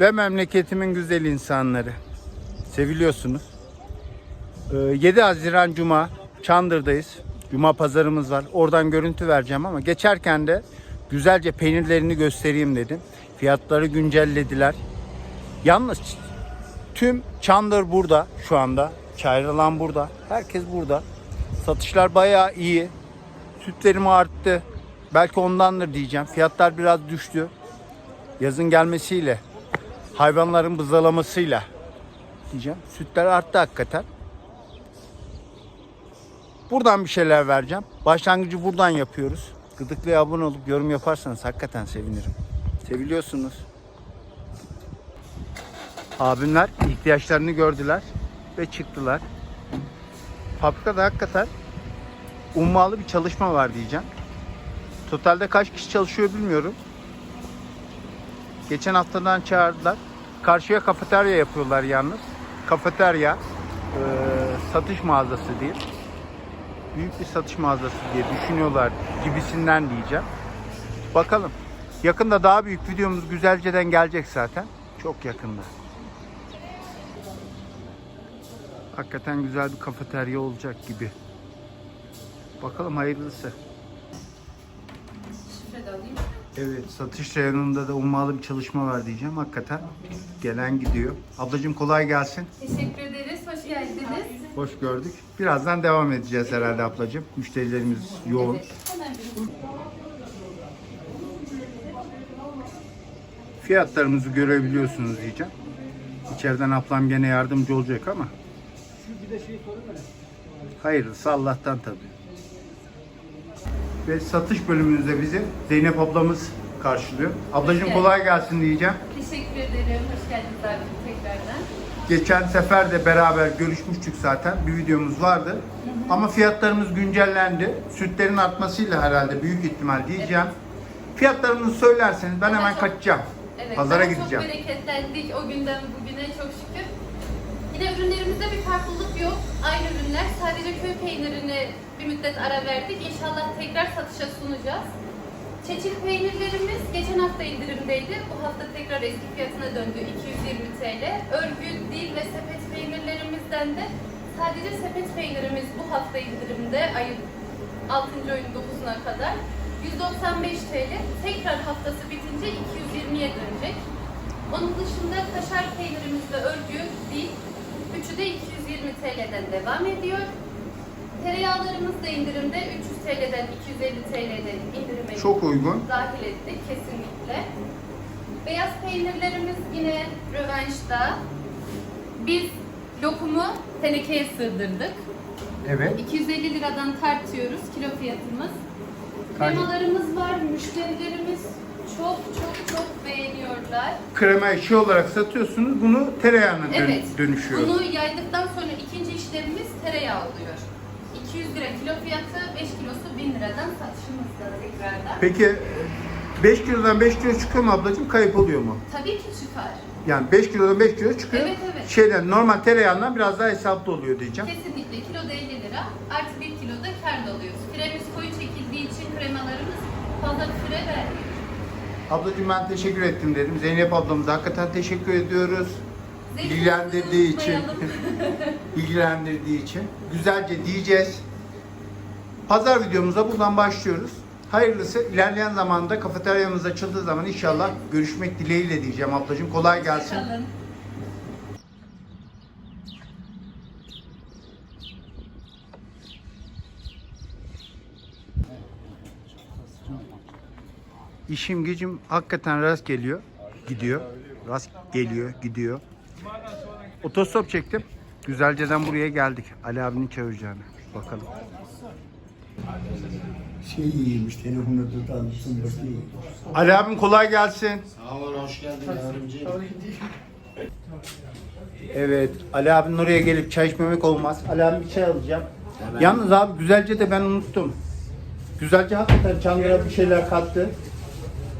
ve memleketimin güzel insanları. Seviliyorsunuz. Ee, 7 Haziran Cuma Çandır'dayız. Cuma pazarımız var. Oradan görüntü vereceğim ama geçerken de güzelce peynirlerini göstereyim dedim. Fiyatları güncellediler. Yalnız tüm Çandır burada şu anda. Çayralan burada. Herkes burada. Satışlar bayağı iyi. Sütlerim arttı. Belki ondandır diyeceğim. Fiyatlar biraz düştü. Yazın gelmesiyle, hayvanların bızalamasıyla diyeceğim. Sütler arttı hakikaten. Buradan bir şeyler vereceğim. Başlangıcı buradan yapıyoruz. Gıdıklı'ya abone olup yorum yaparsanız hakikaten sevinirim. Seviliyorsunuz. Abimler ihtiyaçlarını gördüler ve çıktılar. Fabrikada hakikaten ummalı bir çalışma var diyeceğim. Totalde kaç kişi çalışıyor bilmiyorum. Geçen haftadan çağırdılar. Karşıya kafeterya yapıyorlar yalnız. Kafeterya eee, satış mağazası değil. Büyük bir satış mağazası diye düşünüyorlar gibisinden diyeceğim. Bakalım. Yakında daha büyük videomuz Güzelce'den gelecek zaten. Çok yakında. Hakikaten güzel bir kafeterya olacak gibi. Bakalım hayırlısı. Evet, satış reyonunda da ummalı bir çalışma var diyeceğim. Hakikaten gelen gidiyor. Ablacığım kolay gelsin. Teşekkür ederiz. Hoş geldiniz. Hoş gördük. Birazdan devam edeceğiz herhalde ablacığım. Müşterilerimiz yoğun. Evet. Fiyatlarımızı görebiliyorsunuz diyeceğim. İçeriden ablam gene yardımcı olacak ama. Hayırlısı Allah'tan tabii. Ve satış bölümümüzde bizi Zeynep ablamız karşılıyor. Ablacığım kolay gelsin diyeceğim. Teşekkür ederim. Hoş geldiniz abi tekrardan. Geçen sefer de beraber görüşmüştük zaten. Bir videomuz vardı. Ama fiyatlarımız güncellendi. Sütlerin artmasıyla herhalde büyük ihtimal diyeceğim. Fiyatlarınızı söylerseniz ben hemen çok- kaçacağım. Evet, Pazara gideceğim. Çok bereketlendik o günden bugüne çok şükür. Yine ürünlerimizde bir farklılık yok. Aynı ürünler. Sadece köy peynirini müddet ara verdik. İnşallah tekrar satışa sunacağız. Çeçil peynirlerimiz geçen hafta indirimdeydi. Bu hafta tekrar eski fiyatına döndü 220 TL. Örgü, dil ve sepet peynirlerimizden de sadece sepet peynirimiz bu hafta indirimde ayın 6. ayın 9'una kadar. 195 TL. Tekrar haftası bitince 220'ye dönecek. Onun dışında kaşar peynirimiz ve örgü, dil üçü de 220 TL'den devam ediyor. Tereyağlarımız da indirimde 300 TL'den 250 TL'den indirime Çok uygun. dahil ettik kesinlikle. Beyaz peynirlerimiz yine rövanşta. Biz lokumu tenekeye sığdırdık. Evet. 250 liradan tartıyoruz kilo fiyatımız. Kaç- Kremalarımız var, müşterilerimiz çok çok çok beğeniyorlar. Krema işi olarak satıyorsunuz. Bunu tereyağına dön- Evet, dönüşüyor. bunu yaydıktan sonra ikinci işlemimiz tereyağı oluyor. 200 lira kilo fiyatı, 5 kilosu 1000 liradan satışımızda tekrardan. Peki 5 kilodan 5 kilo çıkıyor mu ablacığım? Kayıp oluyor mu? Tabii ki çıkar. Yani 5 kilodan 5 kilo çıkıyor. Evet, evet. Şeyden normal tereyağından biraz daha hesaplı oluyor diyeceğim. Kesinlikle kiloda 50 lira, artı 1 kiloda kar da alıyoruz. Firemiz koyu çekildiği için kremalarımız fazla süre vermiyor. Ablacığım ben teşekkür ettim dedim. Zeynep ablamıza hakikaten teşekkür ediyoruz. Zeytinimizi Bilgilendirdiği için. unutmayalım. bilgilendirdiği için. Güzelce diyeceğiz. Pazar videomuza buradan başlıyoruz. Hayırlısı ilerleyen zamanda kafeteryamız açıldığı zaman inşallah görüşmek dileğiyle diyeceğim ablacığım. Kolay gelsin. İşim gücüm hakikaten rast geliyor. Gidiyor. Rast geliyor, gidiyor. Otostop çektim. Güzelce'den buraya geldik. Ali abinin çağıracağını. Bakalım. Şey iyiymiş, telefonu mısın bakayım. Ali abim kolay gelsin. Sağ ol, hoş geldin yavrucuğum. Evet, Ali abinin oraya gelip çay içmemek olmaz. Ali abim bir çay alacağım. Yalnız abi güzelce de ben unuttum. Güzelce hakikaten Çandıra bir şeyler kattı.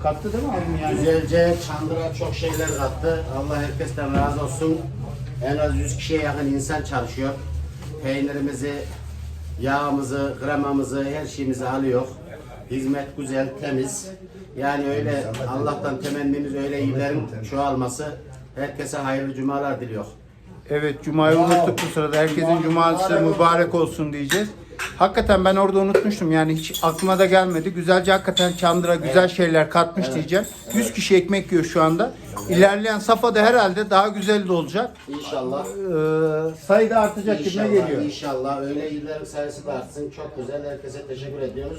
Kattı değil mi abim yani? Güzelce Çandıra çok şeyler kattı. Allah herkesten razı olsun. En az 100 kişiye yakın insan çalışıyor. Peynirimizi, yağımızı, kremamızı, her şeyimizi alıyor. Hizmet güzel, temiz. Yani öyle Allah'tan temennimiz öyle iyilerin çoğalması. Herkese hayırlı cumalar diliyor. Evet Cuma'yı unuttuk bu sırada. Herkesin Cuma'sı mübarek olsun diyeceğiz. Hakikaten ben orada unutmuştum yani hiç aklıma da gelmedi. Güzelce hakikaten Çandıra güzel şeyler katmış diyeceğim. 100 kişi ekmek yiyor şu anda. İlerleyen safhada herhalde daha güzel de olacak. İnşallah. Ee, sayı da artacak gibime geliyor. inşallah öyle illerin sayısı da artsın. Çok güzel. Herkese teşekkür ediyoruz.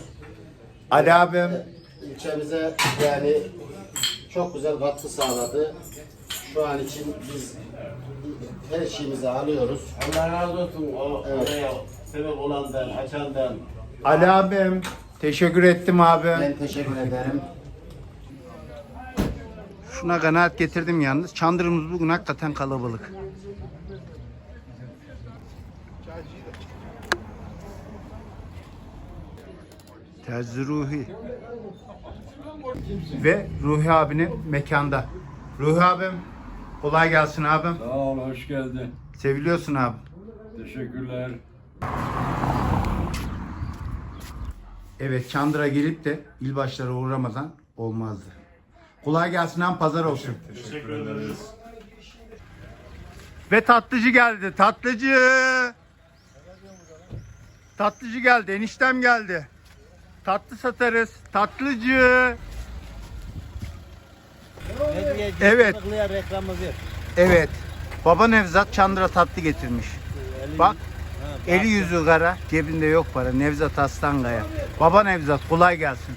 Ali abim İlçemize yani çok güzel katkı sağladı. Şu an için biz her şeyimizi alıyoruz. Allah razı olsun o Evet. oraya sebep olandan, açandan. Ali abim teşekkür ettim abi. Ben teşekkür ederim. Şuna kanaat getirdim yalnız. Çandırımız bugün hakikaten kalabalık. Terzi Ruhi. Ve Ruhi abinin mekanda. Ruhi abim kolay gelsin abim. Sağ ol, hoş geldin. Seviliyorsun abi. Teşekkürler. Evet Çandıra gelip de ilbaşlara uğramadan olmazdı. Kolay gelsin hem pazar olsun. Teşekkür ederiz. Ve tatlıcı geldi. Tatlıcı. Tatlıcı geldi. Eniştem geldi. Tatlı satarız. Tatlıcı. Evet. Evet. Baba Nevzat Çandıra tatlı getirmiş. Bak. Eli yüzü kara, cebinde yok para. Nevzat Aslangaya. Baba Nevzat kolay gelsin.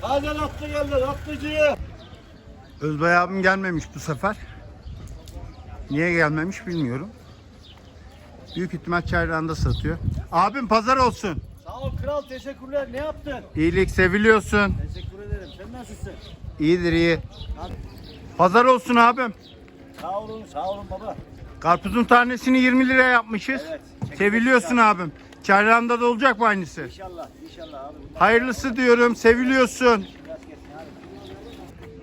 Hadi atlı geldi, atlıcı. Özbay abim gelmemiş bu sefer. Niye gelmemiş bilmiyorum. Büyük ihtimal çayrağında satıyor. Abim pazar olsun. Sağ ol kral, teşekkürler. Ne yaptın? İyilik seviliyorsun. Teşekkür ederim. Sen nasılsın? İyidir iyi. Pazar olsun abim. Sağ olun, sağ olun baba. Karpuzun tanesini 20 liraya yapmışız. Evet. Seviliyorsun abim. Çayrağında da olacak mı aynısı? İnşallah, inşallah abi. Hayırlısı diyorum. Seviliyorsun.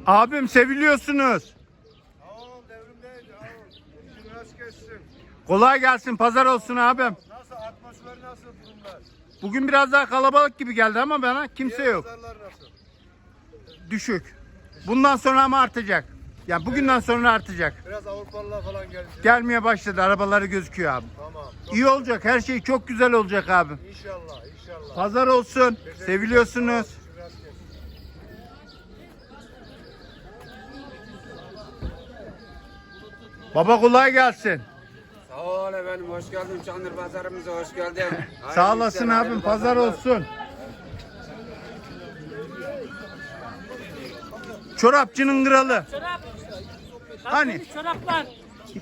Abim seviliyorsunuz. Kolay gelsin. Pazar olsun abim. Nasıl atmosfer nasıl durumlar? Bugün biraz daha kalabalık gibi geldi ama bana kimse yok. Pazarlar nasıl? Düşük. Bundan sonra ama artacak. Yani bugünden sonra artacak. Biraz Avrupalılar falan gelecek. Gelmeye başladı. Arabaları gözüküyor abi. Tamam. İyi olacak. Her şey çok güzel olacak abi. İnşallah, inşallah. Pazar olsun. Seviliyorsunuz. Biraz geç. Baba kolay gelsin. Sağ ol efendim, hoş geldin Çandır Pazarımıza, hoş geldin. Sağ Hayırlı olasın işler, abim. hayırlı Pazar pazarlar. olsun. Çorapçının kralı. Hani? Çoraplar.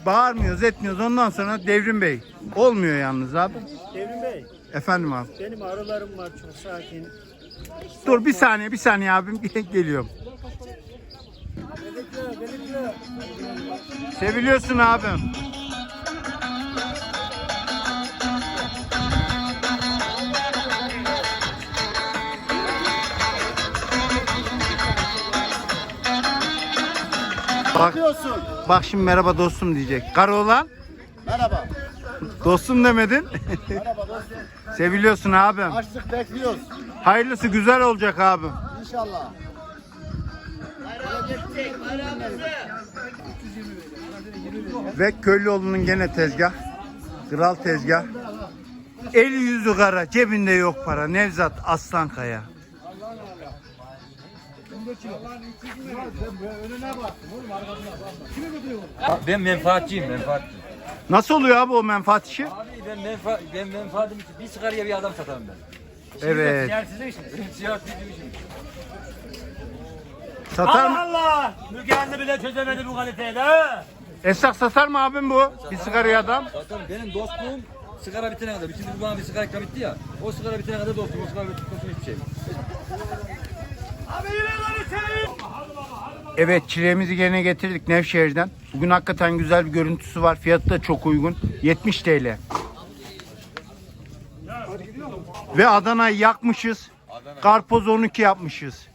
Bağırmıyoruz, etmiyoruz. Ondan sonra Devrim Bey. Olmuyor yalnız abi. Devrim Bey, Efendim abi. benim arılarım var çok sakin. Dur bir saniye, bir saniye abim. Geliyorum. Seviliyorsun abim. Bak, bak şimdi merhaba dostum diyecek. Karı olan Merhaba. dostum demedin. Merhaba dostum. Seviliyorsun abim. Açlık bekliyoruz. Hayırlısı güzel olacak abim. İnşallah. Ve Köylüoğlu'nun gene tezgah. Kral tezgah. Eli yüzü kara, cebinde yok para. Nevzat Aslankaya. Ben menfaatçiyim menfaatçi. Nasıl oluyor abi o menfaat işi? Abi ben menfa ben menfaatim için bir sigaraya bir adam satarım ben. Evet. Siyarsizlik için. Siyarsizlik için. Satar mı? Allah! Mügehanlı bile çözemedi bu kaliteyi ha! Esnaf satar mı abim bu? Bir sigaraya adam. Zaten benim dostluğum sigara bitene kadar. Şimdi bana bir sigara ikram etti ya. O sigara bitene kadar dostluğum. O sigara bittikten sonra hiçbir şey. Evet çileğimizi gene getirdik Nevşehir'den. Bugün hakikaten güzel bir görüntüsü var. Fiyatı da çok uygun. 70 TL. Ve Adana'yı yakmışız. Karpoz 12 yapmışız.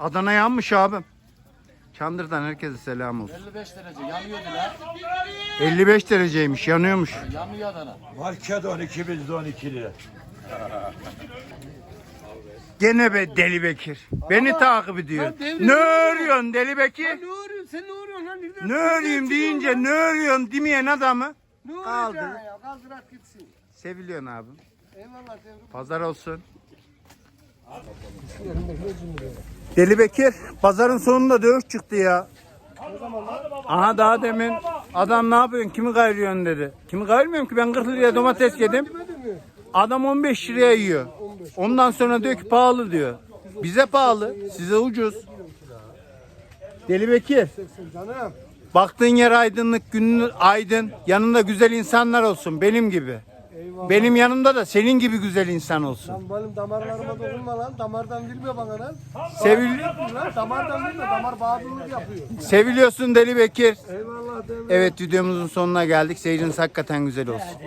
Adana yanmış abim. Çandır'dan herkese selam olsun. 55 derece yanıyordu la. 55 dereceymiş, yanıyormuş. Yanıyor Adana. Market 12 bizde 12 lira. Gene be Deli Bekir. Beni takip ediyor. Ne örüyorsun Deli Bekir? Ne örüyorsun? Sen ne örüyorsun lan? Nereden? Ne öreyim deyince ne örüyorsun demeyen adamı Ne Kaldı. öreceksin ya? Kaldır at gitsin. seviliyorsun abi. Eyvallah devrim. Pazar olsun. Deli Bekir, pazarın sonunda dövüş çıktı ya. Aha daha demin adam ne yapıyorsun, kimi kayırıyorsun dedi. Kimi kayırmıyorum ki ben 40 liraya domates yedim. Adam 15 liraya yiyor. Ondan sonra diyor ki pahalı diyor. Bize pahalı, size ucuz. Deli Bekir, Canım. baktığın yer aydınlık, günün aydın, yanında güzel insanlar olsun benim gibi. Eyvallah. Benim yanımda da senin gibi güzel insan olsun. Lan benim damarlarıma dokunma lan. Damardan girme bana lan. Sevil Lan damardan girme. Damar bağımlılık yapıyor. seviliyorsun Deli Bekir. Eyvallah devrim. Evet videomuzun sonuna geldik. Seyirciniz hakikaten güzel olsun.